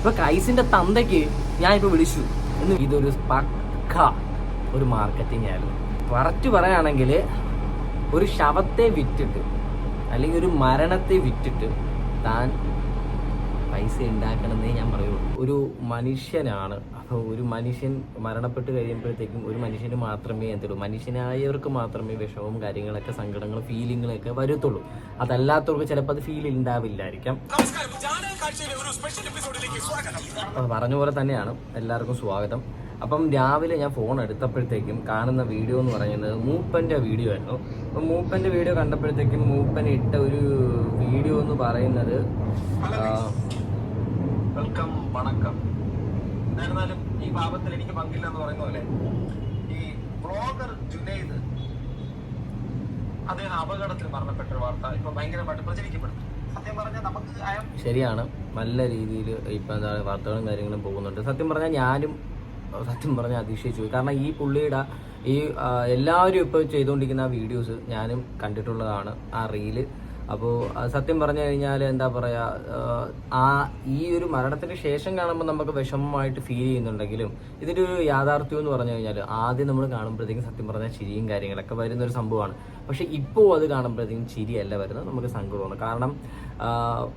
ഇപ്പൊ കൈസിന്റെ തന്തയ്ക്ക് ഞാൻ ഇപ്പൊ വിളിച്ചു. എന്ന് ഇതൊരു പക്ക ഒരു മാർക്കറ്റിംഗ് ആയിരുന്നു. പറച്ചു പറയുകയാണെങ്കിൽ ഒരു ശവത്തെ വിറ്റിട്ട് അല്ലെങ്കിൽ ഒരു മരണത്തെ വിറ്റിട്ട് താൻ പൈസ ഉണ്ടാക്കണമെന്നേ ഞാൻ പറയുള്ളൂ. ഒരു മനുഷ്യനാണ്. അപ്പോൾ ഒരു മനുഷ്യൻ മരണപ്പെട്ട് കഴിയുമ്പോഴത്തേക്കും ഒരു മനുഷ്യന് മാത്രമേ എന്തുള്ളൂ. മനുഷ്യനായവർക്ക് മാത്രമേ വിഷമവും കാര്യങ്ങളൊക്കെ സങ്കടങ്ങളും ഫീലിങ്ങുകളൊക്കെ വരത്തുള്ളൂ. അതല്ലാത്തവർക്ക് ചിലപ്പോൾ അത് ഫീൽ ഉണ്ടാവില്ലായിരിക്കാം പറഞ്ഞ പോലെ തന്നെയാണ്. എല്ലാവർക്കും സ്വാഗതം. അപ്പം രാവിലെ ഞാൻ ഫോൺ എടുത്തപ്പോഴത്തേക്കും കാണുന്ന വീഡിയോ എന്ന് പറയുന്നത് മൂപ്പന്റെ വീഡിയോ ആയിരുന്നു. അപ്പം മൂപ്പന്റെ വീഡിയോ കണ്ടപ്പോഴത്തേക്കും മൂപ്പൻ ഇട്ട ഒരു വീഡിയോ എന്ന് പറയുന്നത് വെൽക്കം വണക്കം. എന്നിരുന്നാലും ഈ പാപത്തിൽ എനിക്ക് പങ്കില്ല എന്ന് പറയുന്ന പോലെ ഈ ബ്ലോഗർ ജുനൈദ് അദ്ദേഹം അപകടത്തിൽ മരണപ്പെട്ട ഒരു വാർത്ത ഇപ്പൊ ഭയങ്കരമായിട്ട് പ്രചരിക്കപ്പെടുന്നു. ശരിയാണ്. നല്ല രീതിയിൽ ഇപ്പം എന്താ പറയുക വാർത്തകളും കാര്യങ്ങളും പോകുന്നുണ്ട്. സത്യം പറഞ്ഞാൽ ഞാനും സത്യം പറഞ്ഞാൽ അതിശയിച്ചു കാരണം ഈ പുള്ളിയുടെ ഈ എല്ലാവരും ഇപ്പോൾ ചെയ്തുകൊണ്ടിരിക്കുന്ന ആ വീഡിയോസ് ഞാനും കണ്ടിട്ടുള്ളതാണ്. ആ റീൽ അപ്പോൾ സത്യം പറഞ്ഞു കഴിഞ്ഞാൽ എന്താ പറയുക ആ ഈ ഒരു മരണത്തിന് ശേഷം കാണുമ്പോൾ നമുക്ക് വിഷമമായിട്ട് ഫീൽ ചെയ്യുന്നുണ്ടെങ്കിലും ഇതിന്റെ ഒരു യാഥാർത്ഥ്യം എന്ന് പറഞ്ഞു കഴിഞ്ഞാൽ ആദ്യം നമ്മൾ കാണുമ്പോഴത്തേക്കും സത്യം പറഞ്ഞാൽ ചിരിയും കാര്യങ്ങളൊക്കെ വരുന്ന ഒരു സംഭവമാണ്. പക്ഷെ ഇപ്പോൾ അത് കാണുമ്പോഴത്തേക്കും ചിരിയല്ല വരുന്നത് നമുക്ക് സങ്കടമാണ്. കാരണം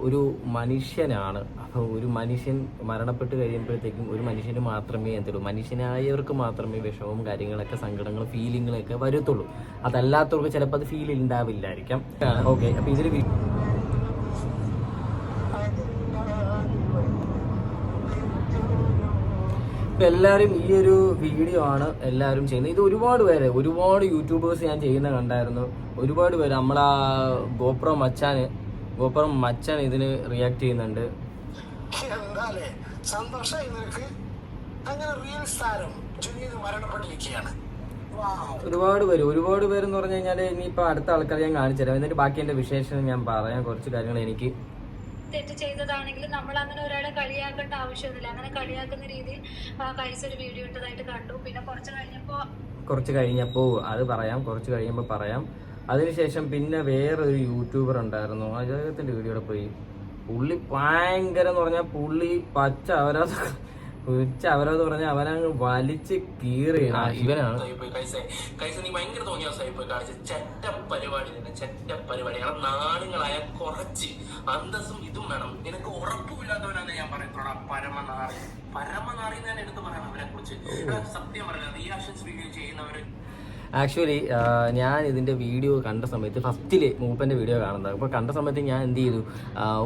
ഒരു മനുഷ്യനാണ് അപ്പോൾ ഒരു മനുഷ്യൻ മരണപ്പെട്ട് കഴിയുമ്പോഴത്തേക്കും ഒരു മനുഷ്യന് മാത്രമേ എന്തുള്ളൂ മനുഷ്യനായവർക്ക് മാത്രമേ വിഷമവും കാര്യങ്ങളൊക്കെ സങ്കടങ്ങളും ഫീലിങ്ങുകളൊക്കെ വരത്തുള്ളൂ. അതല്ലാത്തവർക്ക് ചിലപ്പോൾ അത് ഫീൽ ഉണ്ടാവില്ലായിരിക്കാം ഓക്കെ അപ്പോൾ ഇതിൽ ഇപ്പം എല്ലാവരും ഈ ഒരു വീഡിയോ ആണ് എല്ലാവരും ചെയ്യുന്നത്. ഇത് ഒരുപാട് പേര് ഒരുപാട് യൂട്യൂബേഴ്സ് ഞാൻ ചെയ്യുന്ന കണ്ടായിരുന്നു. ഒരുപാട് പേര്. നമ്മളാ ഗോപ്രോ മച്ചാന് ഗോപ്രോ മച്ചാൻ ഇതിന് റിയാക്ട് ചെയ്യുന്നുണ്ട്. നിനക്ക്. അങ്ങനെ റീൽസ് താരം മരണപ്പെട്ടിരിക്കുകയാണ്. ഒരുപാട് പേര് ഒരുപാട് പേരെന്ന് പറഞ്ഞു കഴിഞ്ഞാൽ ഇനിയിപ്പോൾ അടുത്ത ആൾക്കാരെ ഞാൻ കാണിച്ചു തരാം എന്നിട്ട് ബാക്കി എന്റെ വിശേഷം ഞാൻ പറയാം. കുറച്ച് കാര്യങ്ങൾ എനിക്ക് തെറ്റ് ചെയ്തതാണെങ്കിലും നമ്മൾ അങ്ങനെ ഒരാളെ കളിയാക്കേണ്ട ആവശ്യമൊന്നുമില്ല. അങ്ങനെ കളിയാക്കുന്ന രീതിയിൽ ഒരു വീഡിയോ ഇട്ടതായിട്ട് കണ്ടു. പിന്നെ കുറച്ച് കഴിഞ്ഞപ്പോ കുറച്ച് കഴിഞ്ഞപ്പോൾ അത് പറയാം. കുറച്ച് കഴിയുമ്പോൾ പറയാം. അതിനുശേഷം പിന്നെ വേറൊരു യൂട്യൂബർ ഉണ്ടായിരുന്നു. അദ്ദേഹത്തിന്റെ വീഡിയോടെ പോയി. പുള്ളി ഭയങ്കര എന്ന് പറഞ്ഞാൽ പുള്ളി പച്ച അവരാധ ഉച്ച അവരാന്ന് പറഞ്ഞ അവനങ്ങ് വലിച്ച് കീറി ഇവനാണ് ഭയങ്കര തോന്നിയ കാണിച്ച ചെറ്റ പരിപാടി തന്നെ ചെറ്റ പരിപാടി. കാരണം നാളുകളായ കുറച്ച് അന്തസ്സും ഇതും വേണം. നിനക്ക് ഞാൻ പറയത്തോടാ പരമനാറി. പരമനാറി എന്ന് ഞാൻ എടുത്ത് പറയാം അവരെ കുറിച്ച് സത്യം പറയാം റിയാക്ഷൻ സ്വീകരിച്ച് ചെയ്യുന്നവര് ആക്ച്വലി ഞാൻ ഇതിന്റെ വീഡിയോ കണ്ട സമയത്ത് ഫസ്റ്റിൽ മൂപ്പന്റെ വീഡിയോ കാണുന്നത്. അപ്പോൾ കണ്ട സമയത്ത് ഞാൻ എന്ത് ചെയ്തു?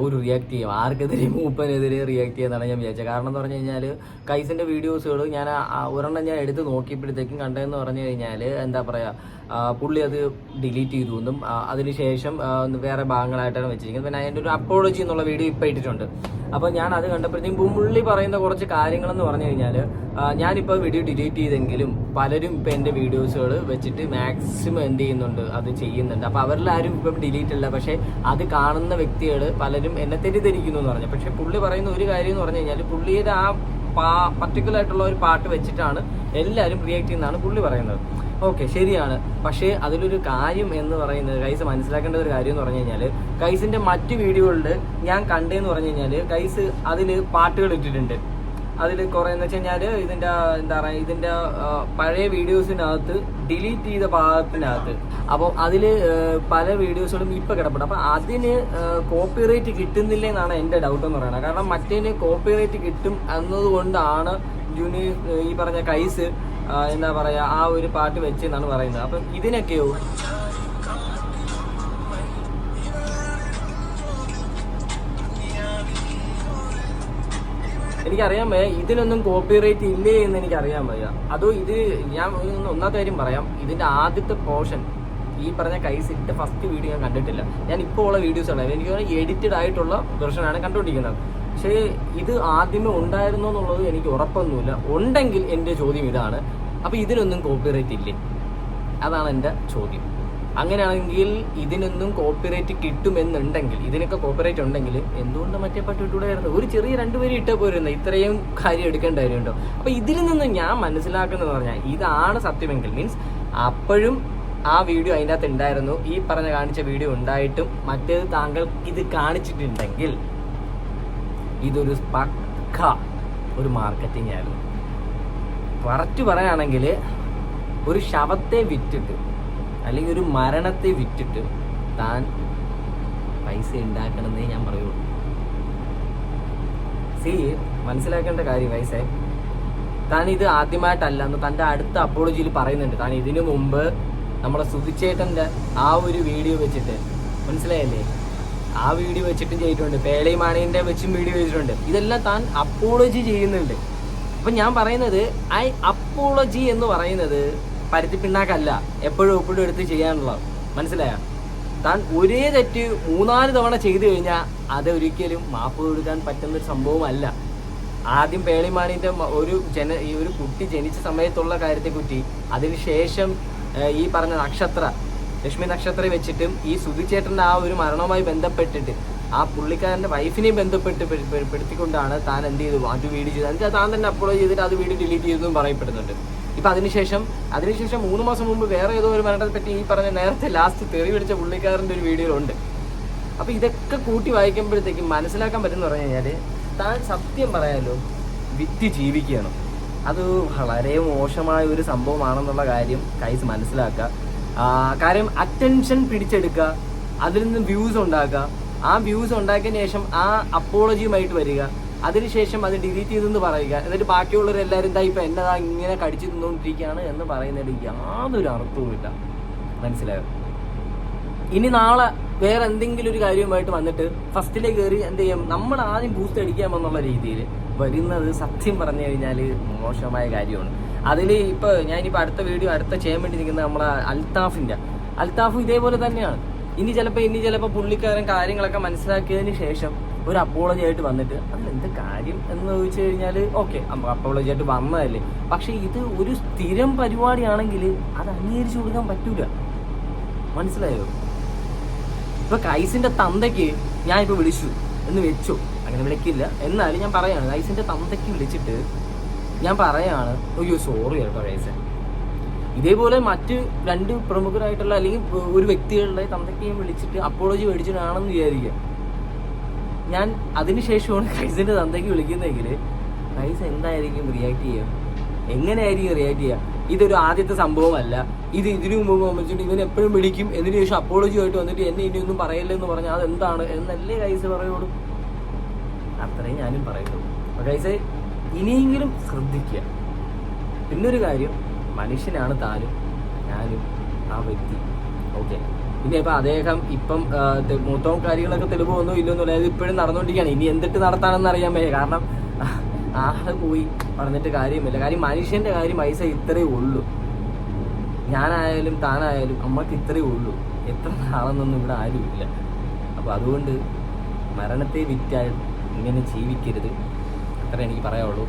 ഒരു റിയാക്ട് ചെയ്യും. ആർക്കെതിരെ മൂപ്പനെതിരെ റിയാക്ട് ചെയ്യുന്നതാണ് ഞാൻ വിചാരിച്ചത്. കാരണം എന്ന് പറഞ്ഞു കഴിഞ്ഞാൽ കൈസിന്റെ വീഡിയോസുകൾ ഞാൻ ഒരെണ്ണം ഞാൻ എടുത്ത് നോക്കിയപ്പോഴത്തേക്കും കണ്ടതെന്ന് പറഞ്ഞു കഴിഞ്ഞാൽ എന്താ പറയുക പുള്ളി അത് ഡിലീറ്റ് ചെയ്തു എന്നും അതിനുശേഷം വേറെ ഭാഗങ്ങളായിട്ടാണ് വെച്ചിരിക്കുന്നത്. പിന്നെ അതിന്റെ ഒരു അപ്പോളജി എന്നുള്ള വീഡിയോ ഇപ്പോൾ ഇട്ടിട്ടുണ്ട്. അപ്പോൾ ഞാൻ അത് കണ്ടപ്പോഴത്തേക്കും പുള്ളി പറയുന്ന കുറച്ച് കാര്യങ്ങളെന്ന് പറഞ്ഞു കഴിഞ്ഞാൽ ഞാനിപ്പോൾ വീഡിയോ ഡിലീറ്റ് ചെയ്തെങ്കിലും പലരും ഇപ്പം എന്റെ വീഡിയോസുകൾ വെച്ചിട്ട് മാക്സിമം എന്ത് ചെയ്യുന്നുണ്ട് അത് ചെയ്യുന്നുണ്ട്. അപ്പോൾ അവരിൽ ആരും ഇപ്പം ഡിലീറ്റ് അല്ല. പക്ഷേ അത് കാണുന്ന വ്യക്തികൾ പലരും എന്നെ തെറ്റിദ്ധരിക്കുന്നു എന്ന് പറഞ്ഞു. പക്ഷേ പുള്ളി പറയുന്ന ഒരു കാര്യം എന്ന് പറഞ്ഞു കഴിഞ്ഞാൽ പുള്ളിയുടെ ആ പാ പർട്ടിക്കുലർ ആയിട്ടുള്ള ഒരു പാട്ട് വെച്ചിട്ടാണ് എല്ലാവരും റിയാക്ട് ചെയ്യുന്നതാണ് പുള്ളി പറയുന്നത്. ഓക്കെ ശരിയാണ്. പക്ഷേ അതിലൊരു കാര്യം എന്ന് പറയുന്നത് കൈസ് മനസ്സിലാക്കേണ്ട ഒരു കാര്യം എന്ന് പറഞ്ഞു കഴിഞ്ഞാൽ കൈസിന്റെ മറ്റു വീഡിയോകളിൽ ഞാൻ കണ്ടേന്ന് പറഞ്ഞു കഴിഞ്ഞാൽ കൈസ് അതിൽ പാട്ടുകൾ ഇട്ടിട്ടുണ്ട്. അതിൽ കുറേ എന്ന് വെച്ച് കഴിഞ്ഞാൽ ഇതിന്റെ എന്താ പറയുക ഇതിന്റെ പഴയ വീഡിയോസിനകത്ത് ഡിലീറ്റ് ചെയ്ത ഭാഗത്തിനകത്ത്. അപ്പോൾ അതിൽ പല വീഡിയോസുകളും ഇപ്പോൾ കിടപ്പുണ്ട്. അപ്പോൾ അതിന് കോപ്പിറൈറ്റ് കിട്ടുന്നില്ല എന്നാണ് എന്റെ ഡൗട്ട് എന്ന് പറയുന്നത്. കാരണം മറ്റേതിന് കോപ്പിറൈറ്റ് കിട്ടും എന്നതുകൊണ്ടാണ് ജൂനി ഈ പറഞ്ഞ കൈസ് എന്താ പറയുക ആ ഒരു പാട്ട് വെച്ചെന്നാണ് പറയുന്നത്. അപ്പം ഇതിനൊക്കെയോ? എനിക്കറിയാൻ വയ്യ ഇതിനൊന്നും കോപ്പിറൈറ്റ് ഇല്ലേ എന്ന് എനിക്കറിയാൻ വയ്യ. അതോ ഇത് ഞാൻ ഒന്ന് ഒന്നാമത്തെ കാര്യം പറയാം. ഇതിന്റെ ആദ്യത്തെ പോർഷൻ ഈ പറഞ്ഞ കൈസിട്ട് ഫസ്റ്റ് വീഡിയോ ഞാൻ കണ്ടിട്ടില്ല. ഞാൻ ഇപ്പോൾ ഉള്ള ആണ്. എനിക്ക് എഡിറ്റഡ് ആയിട്ടുള്ള വെർഷനാണ് കണ്ടുകൊണ്ടിരിക്കുന്നത് പക്ഷേ ഇത് ആദ്യമേ ഉണ്ടായിരുന്നു എന്നുള്ളത് എനിക്ക് ഉറപ്പൊന്നുമില്ല. ഉണ്ടെങ്കിൽ എന്റെ ചോദ്യം ഇതാണ്. അപ്പോൾ ഇതിനൊന്നും കോപ്പിറൈറ്റ് ഇല്ലേ? അതാണ് എന്റെ ചോദ്യം. അങ്ങനെയാണെങ്കിൽ ഇതിനൊന്നും കോപ്പിറൈറ്റ് കിട്ടുമെന്നുണ്ടെങ്കിൽ ഇതിനൊക്കെ കോപ്പിറൈറ്റ് ഉണ്ടെങ്കിൽ എന്തുകൊണ്ട് മറ്റേ പാട്ട് ഇട്ടുകൂടായിരുന്നു ഒരു ചെറിയ രണ്ടുപേരും ഇട്ടേ പോരുന്നു. ഇത്രയും കാര്യം എടുക്കേണ്ട കാര്യമുണ്ടോ അപ്പൊ ഇതിൽ നിന്ന് ഞാൻ മനസ്സിലാക്കുന്നത് പറഞ്ഞാൽ ഇതാണ് സത്യമെങ്കിൽ മീൻസ് അപ്പോഴും ആ വീഡിയോ അതിന്റെ അകത്ത് ഉണ്ടായിരുന്നു. ഈ പറഞ്ഞ കാണിച്ച വീഡിയോ ഉണ്ടായിട്ടും മറ്റേത് താങ്കൾ ഇത് കാണിച്ചിട്ടുണ്ടെങ്കിൽ ഇതൊരു പക്ക ഒരു മാർക്കറ്റിംഗ് ആയിരുന്നു. പറച്ചു പറയുകയാണെങ്കിൽ ഒരു ശവത്തെ വിറ്റിട്ട് അല്ലെങ്കിൽ ഒരു മരണത്തെ വിറ്റിട്ട് താൻ പൈസ ഉണ്ടാക്കണമെന്നേ ഞാൻ പറയുള്ളൂ. സി മനസ്സിലാക്കേണ്ട കാര്യം വയസ്സേ താൻ ഇത് ആദ്യമായിട്ടല്ല എന്ന് തന്റെ അടുത്ത അപ്പോളജിയിൽ പറയുന്നുണ്ട്. താൻ ഇതിനു മുമ്പ് നമ്മുടെ സുധിച്ചേട്ടന്റെ ആ ഒരു വീഡിയോ വെച്ചിട്ട് മനസ്സിലായല്ലേ? ആ വീഡിയോ വെച്ചിട്ടും ചെയ്തിട്ടുണ്ട്. പേളി മാണീന്റെ വെച്ചും വീഡിയോ ചെയ്തിട്ടുണ്ട് ഇതെല്ലാം താൻ അപ്പോളജി ചെയ്യുന്നുണ്ട്. അപ്പം ഞാൻ പറയുന്നത് ഐ അപ്പോളജി എന്ന് പറയുന്നത് പരുത്തി പിണ്ണാക്കല്ല എപ്പോഴും എപ്പോഴും എടുത്ത് ചെയ്യാനുള്ളത് മനസ്സിലായോ? താൻ ഒരേ തെറ്റ് മൂന്നാൽ തവണ ചെയ്തു കഴിഞ്ഞാൽ അത് ഒരിക്കലും മാപ്പ് കൊടുക്കാൻ പറ്റുന്ന ഒരു സംഭവമല്ല. ആദ്യം പേളിമാണിന്റെ ഒരു ജന ഈ ഒരു കുട്ടി ജനിച്ച സമയത്തുള്ള കാര്യത്തെക്കുറ്റി അതിനുശേഷം ഏഹ്, ഈ പറഞ്ഞ നക്ഷത്ര ലക്ഷ്മി നക്ഷത്രം വെച്ചിട്ടും ഈ സുധിച്ചേട്ടന്റെ ആ ഒരു മരണവുമായി ബന്ധപ്പെട്ടിട്ട് ആ പുള്ളിക്കാരന്റെ വൈഫിനെ ബന്ധപ്പെട്ട് പെടുത്തിക്കൊണ്ടാണ് താൻ എന്ത് ചെയ്തു? അത് വീഡിയോ ചെയ്തത് താൻ തന്നെ അപ്ലോഡ് ചെയ്തിട്ട് അത് വീഡിയോ ഡിലീറ്റ് ചെയ്തെന്നും പറയപ്പെടുന്നുണ്ട്. ഇപ്പം അതിനുശേഷം അതിനുശേഷം മൂന്ന് മാസം മുമ്പ് വേറെ ഏതോ ഒരു മരണത്തെ പറ്റി ഈ പറഞ്ഞ നേരത്തെ ലാസ്റ്റ് തെറി പിടിച്ച പുള്ളിക്കാരന്റെ ഒരു വീഡിയോ ഉണ്ട് അപ്പൊ ഇതൊക്കെ കൂട്ടി വായിക്കുമ്പോഴത്തേക്കും മനസ്സിലാക്കാൻ പറ്റുന്ന പറഞ്ഞു കഴിഞ്ഞാൽ താൻ സത്യം പറയാലോ വിറ്റ് ജീവിക്കുകയാണ്. അത് വളരെ മോശമായ ഒരു സംഭവമാണെന്നുള്ള കാര്യം കൈസ് മനസ്സിലാക്കുക. കാര്യം അറ്റൻഷൻ പിടിച്ചെടുക്കുക അതിൽ നിന്ന് വ്യൂസ് ഉണ്ടാക്കുക. ആ വ്യൂസ് ഉണ്ടാക്കിയതിന് ശേഷം ആ അപ്പോളജിയുമായിട്ട് വരിക. അതിനുശേഷം അത് ഡിലീറ്റ് ചെയ്തെന്ന് പറയുക. എന്നിട്ട് ബാക്കിയുള്ളവരെല്ലാവരും എന്താ ഇപ്പം എന്നതാ ഇങ്ങനെ കടിച്ചു തിന്നുകൊണ്ടിരിക്കുകയാണ് എന്ന് പറയുന്നതിൽ യാതൊരു അർത്ഥവുമില്ല മനസ്സിലായോ? ഇനി നാളെ വേറെ എന്തെങ്കിലും ഒരു കാര്യവുമായിട്ട് വന്നിട്ട് ഫസ്റ്റിലേ കയറി എന്ത് ചെയ്യും? നമ്മൾ ആദ്യം ബൂസ്റ്റ് അടിക്കാമെന്നുള്ള രീതിയിൽ വരുന്നത് സത്യം പറഞ്ഞു കഴിഞ്ഞാൽ മോശമായ കാര്യമാണ്. അതിൽ ഇപ്പോൾ ഞാനിപ്പോൾ അടുത്ത വീഡിയോ അടുത്ത ചെയ്യാൻ വേണ്ടി നിൽക്കുന്ന നമ്മളെ അൽത്താഫിന്റെ അൽത്താഫ് ഇതേപോലെ തന്നെയാണ്. ഇനി ചിലപ്പോൾ ഇനി ചിലപ്പോൾ പുള്ളിക്കാരൻ കാര്യങ്ങളൊക്കെ മനസ്സിലാക്കിയതിന് ശേഷം ഒരു അപ്പോളജി ആയിട്ട് വന്നിട്ട് അതിലെന്ത് കാര്യം? എന്ന് ചോദിച്ചു കഴിഞ്ഞാൽ ഓക്കെ അപ്പോളജി ആയിട്ട് വന്നതല്ലേ. പക്ഷേ ഇത് ഒരു സ്ഥിരം പരിപാടിയാണെങ്കിൽ അത് അംഗീകരിച്ചു കൊടുക്കാൻ പറ്റൂല. മനസ്സിലായോ? ഇപ്പൊ കൈസിന്റെ തന്തയ്ക്ക് ഞാൻ ഇപ്പൊ വിളിച്ചു എന്ന് വെച്ചു. അങ്ങനെ വിളിക്കില്ല. എന്നാലും ഞാൻ പറയാണ് കൈസിന്റെ തന്തയ്ക്ക് വിളിച്ചിട്ട് ഞാൻ പറയാണ് അയ്യോ സോറി കേട്ടോ കൈസൻ ഇതേപോലെ മറ്റ് രണ്ട് പ്രമുഖരായിട്ടുള്ള അല്ലെങ്കിൽ ഒരു വ്യക്തികളുടെ തന്തയ്ക്ക് വിളിച്ചിട്ട് അപ്പോളജി മേടിച്ചിട്ടാണെന്ന് വിചാരിക്കുക. ഞാൻ അതിനുശേഷമാണ് ക്രൈസിന്റെ തന്തയ്ക്ക് വിളിക്കുന്നതെങ്കിൽ കൈസ് എന്തായിരിക്കും റിയാക്ട് ചെയ്യുക എങ്ങനെയായിരിക്കും റിയാക്ട് ചെയ്യുക ഇതൊരു ആദ്യത്തെ സംഭവമല്ല. ഇത് ഇതിനു മുമ്പ് വന്നിട്ട് ഇവൻ എപ്പോഴും വിളിക്കും. എന്നതിന് ശേഷം അപ്പോളജി ആയിട്ട് വന്നിട്ട് എന്നെ ഇനി ഒന്നും പറയല്ലേ എന്ന് പറഞ്ഞാൽ അതെന്താണ് എന്നല്ലേ കൈസ് പറയുള്ളൂ. അത്രയും ഞാനും പറയുള്ളൂ. കൈസ് ഇനിയെങ്കിലും ശ്രദ്ധിക്കുക. പിന്നൊരു കാര്യം മനുഷ്യനാണ് താനും ഞാനും ആ വ്യക്തി. ഓക്കെ പിന്നെ ഇപ്പൊ അദ്ദേഹം ഇപ്പം മൊത്തം കാര്യങ്ങളൊക്കെ തെളിവ് വന്നോ ഇല്ലെന്നു അതായത് ഇപ്പോഴും നടന്നുകൊണ്ടിരിക്കുകയാണ് ഇനി എന്തിട്ട് നടത്താനെന്ന് അറിയാൻ വയ്യ. കാരണം ആൾ പോയി പറഞ്ഞിട്ട് കാര്യമില്ല. കാര്യം മനുഷ്യന്റെ കാര്യം പൈസ ഇത്രയേ ഉള്ളൂ. ഞാനായാലും താനായാലും അമ്മയ്ക്ക് ഇത്രയേ ഉള്ളൂ. എത്ര നാളെന്നൊന്നും ഇവിടെ ആരുമില്ല അപ്പോൾ അതുകൊണ്ട് മരണത്തെ വിറ്റാൽ ഇങ്ങനെ ജീവിക്കരുത്. അത്ര എനിക്ക് പറയാനുള്ളൂ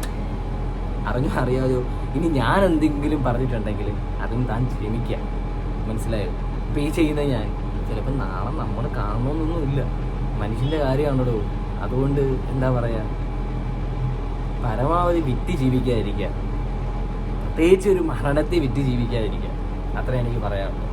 അറിഞ്ഞോ അറിയാതെയോ? ഇനി ഞാൻ എന്തെങ്കിലും പറഞ്ഞിട്ടുണ്ടെങ്കിൽ അതും താൻ ക്ഷമിക്കുക മനസ്സിലായോ? ഈ ചെയ്യുന്ന ഞാൻ. ചിലപ്പോൾ നാളെ നമ്മൾ കാണണമെന്നൊന്നും ഇല്ല മനുഷ്യന്റെ കാര്യമാണല്ലോ. അതുകൊണ്ട് എന്താ പറയുക പരമാവധി വിറ്റ് ജീവിക്കാതിരിക്കുക. പ്രത്യേകിച്ച് ഒരു മരണത്തെ വിറ്റ് ജീവിക്കാതിരിക്കുക. അത്ര എനിക്ക് പറയാനുള്ളൂ.